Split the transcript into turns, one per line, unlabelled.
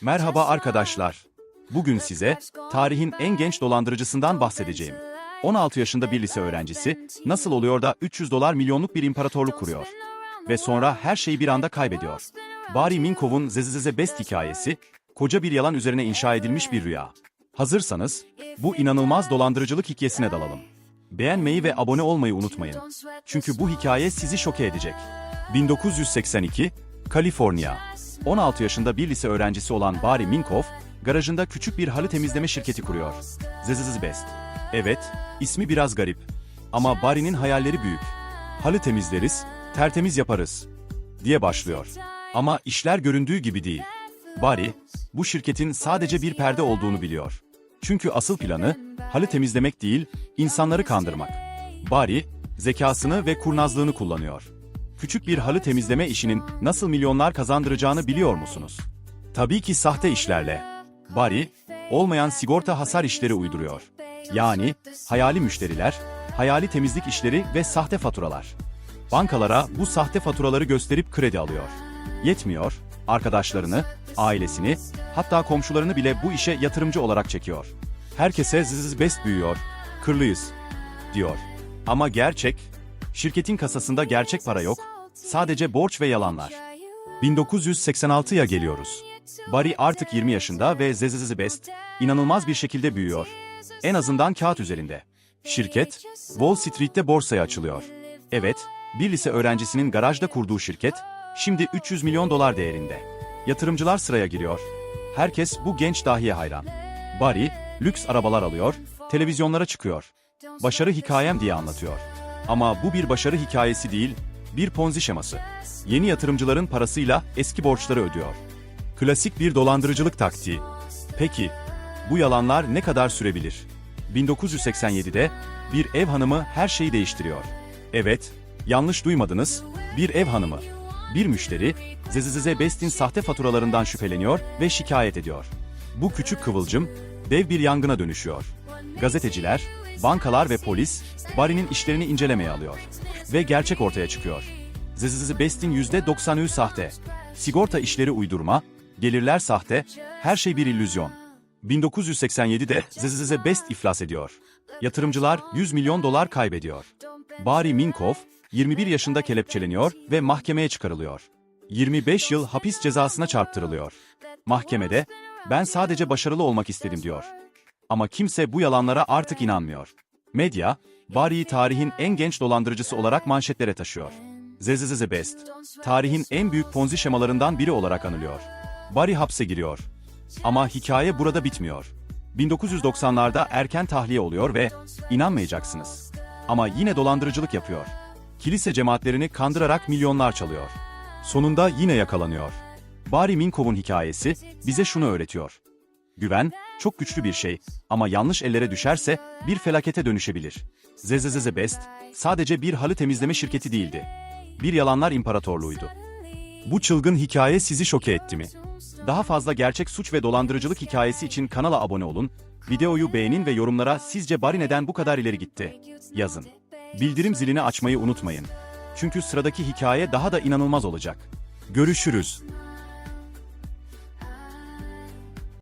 Merhaba arkadaşlar. Bugün size tarihin en genç dolandırıcısından bahsedeceğim. 16 yaşında bir lise öğrencisi nasıl oluyor da 300 dolar milyonluk bir imparatorluk kuruyor ve sonra her şeyi bir anda kaybediyor. Barry Minkov'un Zezezeze Best hikayesi, koca bir yalan üzerine inşa edilmiş bir rüya. Hazırsanız, bu inanılmaz dolandırıcılık hikayesine dalalım. Beğenmeyi ve abone olmayı unutmayın. Çünkü bu hikaye sizi şoke edecek. 1982, Kaliforniya. 16 yaşında bir lise öğrencisi olan Barry Minkoff, garajında küçük bir halı temizleme şirketi kuruyor. Zezezeze Best. Evet, ismi biraz garip. Ama Barry'nin hayalleri büyük. Halı temizleriz, tertemiz yaparız diye başlıyor. Ama işler göründüğü gibi değil. Barry, bu şirketin sadece bir perde olduğunu biliyor. Çünkü asıl planı halı temizlemek değil, insanları kandırmak. Barry, zekasını ve kurnazlığını kullanıyor. Küçük bir halı temizleme işinin nasıl milyonlar kazandıracağını biliyor musunuz? Tabii ki sahte işlerle. Barry, olmayan sigorta hasar işleri uyduruyor. Yani hayali müşteriler, hayali temizlik işleri ve sahte faturalar. Bankalara bu sahte faturaları gösterip kredi alıyor. Yetmiyor, arkadaşlarını, ailesini, hatta komşularını bile bu işe yatırımcı olarak çekiyor. Herkese zız best büyüyor, kırlıyız, diyor. Ama gerçek, şirketin kasasında gerçek para yok, sadece borç ve yalanlar. 1986'ya geliyoruz. Barry artık 20 yaşında ve Zezezezi Best inanılmaz bir şekilde büyüyor. En azından kağıt üzerinde. Şirket, Wall Street'te borsaya açılıyor. Evet, bir lise öğrencisinin garajda kurduğu şirket, şimdi 300 milyon dolar değerinde. Yatırımcılar sıraya giriyor. Herkes bu genç dahiye hayran. Barry, lüks arabalar alıyor, televizyonlara çıkıyor. Başarı hikayem diye anlatıyor. Ama bu bir başarı hikayesi değil, bir ponzi şeması. Yeni yatırımcıların parasıyla eski borçları ödüyor. Klasik bir dolandırıcılık taktiği. Peki, bu yalanlar ne kadar sürebilir? 1987'de bir ev hanımı her şeyi değiştiriyor. Evet, yanlış duymadınız, bir ev hanımı. Bir müşteri, Zezezeze Best'in sahte faturalarından şüpheleniyor ve şikayet ediyor. Bu küçük kıvılcım, dev bir yangına dönüşüyor. Gazeteciler, bankalar ve polis, Barry'nin işlerini incelemeye alıyor. Ve gerçek ortaya çıkıyor. Zezezeze Best'in %90'ı sahte. Sigorta işleri uydurma, gelirler sahte, her şey bir illüzyon. 1987'de Zezezeze Best iflas ediyor. Yatırımcılar 100 milyon dolar kaybediyor. Barry Minkoff, 21 yaşında kelepçeleniyor ve mahkemeye çıkarılıyor. 25 yıl hapis cezasına çarptırılıyor. Mahkemede, ben sadece başarılı olmak istedim diyor. Ama kimse bu yalanlara artık inanmıyor. Medya, Barry'i tarihin en genç dolandırıcısı olarak manşetlere taşıyor. Zezezeze Best, tarihin en büyük ponzi şemalarından biri olarak anılıyor. Barry hapse giriyor. Ama hikaye burada bitmiyor. 1990'larda erken tahliye oluyor ve inanmayacaksınız. Ama yine dolandırıcılık yapıyor. Kilise cemaatlerini kandırarak milyonlar çalıyor. Sonunda yine yakalanıyor. Barry Minkov'un hikayesi bize şunu öğretiyor. Güven çok güçlü bir şey ama yanlış ellere düşerse bir felakete dönüşebilir. Zezezeze Best sadece bir halı temizleme şirketi değildi. Bir yalanlar imparatorluğuydu. Bu çılgın hikaye sizi şoke etti mi? Daha fazla gerçek suç ve dolandırıcılık hikayesi için kanala abone olun, videoyu beğenin ve yorumlara sizce Barry neden bu kadar ileri gitti? Yazın. Bildirim zilini açmayı unutmayın. Çünkü sıradaki hikaye daha da inanılmaz olacak. Görüşürüz.